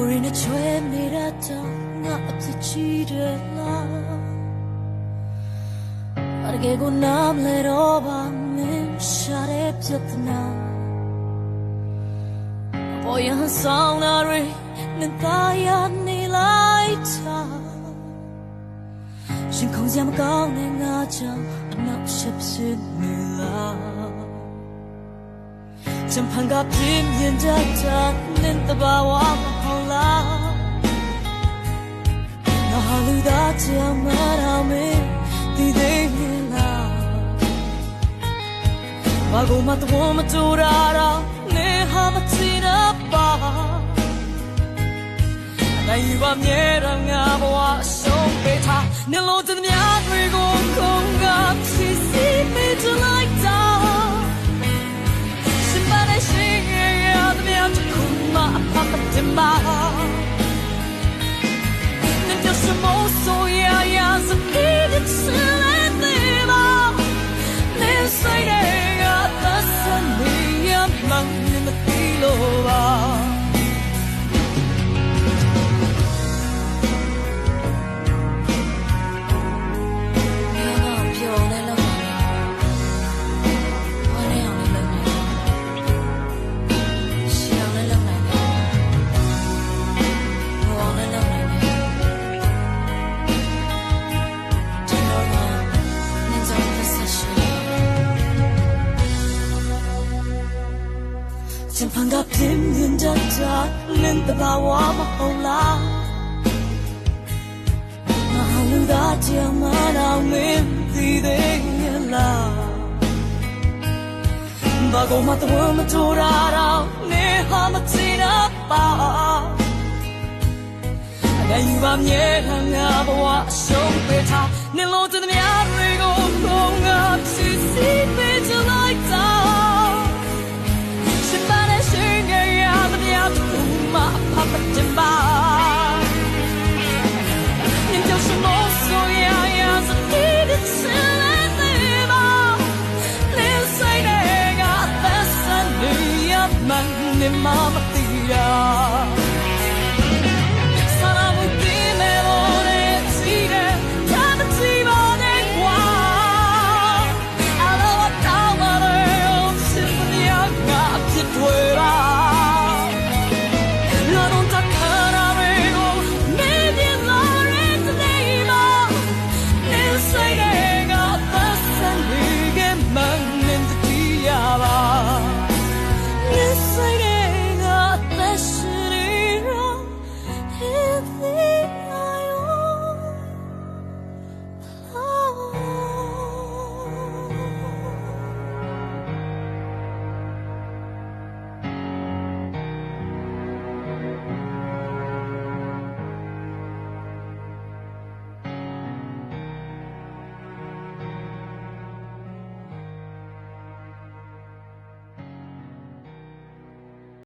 ကိုရင်းနဲ့ချွဲနေတာကြောင့်ငါအဖြစ်ချီတယ်လားအရေကိုနားမလဲတော့ပါမင်းရှာတဲ့ပြဿနာဘောရန်ဆောင်လာရင်းနဲ့သားရနေလိုက်တာရှင်ခုံစရာမကောင်းတဲ့ငါကြောင့်အနောက်ရှက်ဖြစ်နေလား怎盼个平年的他，能得把我。 လားငါလူသားချင်မှရာမေဒီသေးရင်လားဘာကိုမှတော့မတူတာတော့နေဟာမချင်တော့ပါနိုင်ယူပါမြဲတော့ငါဘဝအဆုံးပေးထားနှလုံးသွင်းများ ฉันพังกับพิมยืนจัดจัดเล่นแต่บาวามาเอาลา နာလူသားချင်မနာမင်းသိသေးရဲ့လားဘာကောမတော်မတော်ရာတော့နေဟာမချင်တော့ပါအကယူပါမြဲခံငါဘဝအရှုံးပေးထားနေလို့တဲ့များ 妈不见吧。你就是我所要，也是你的痴恋对吧？你谁的个单身女人们，你妈不对呀。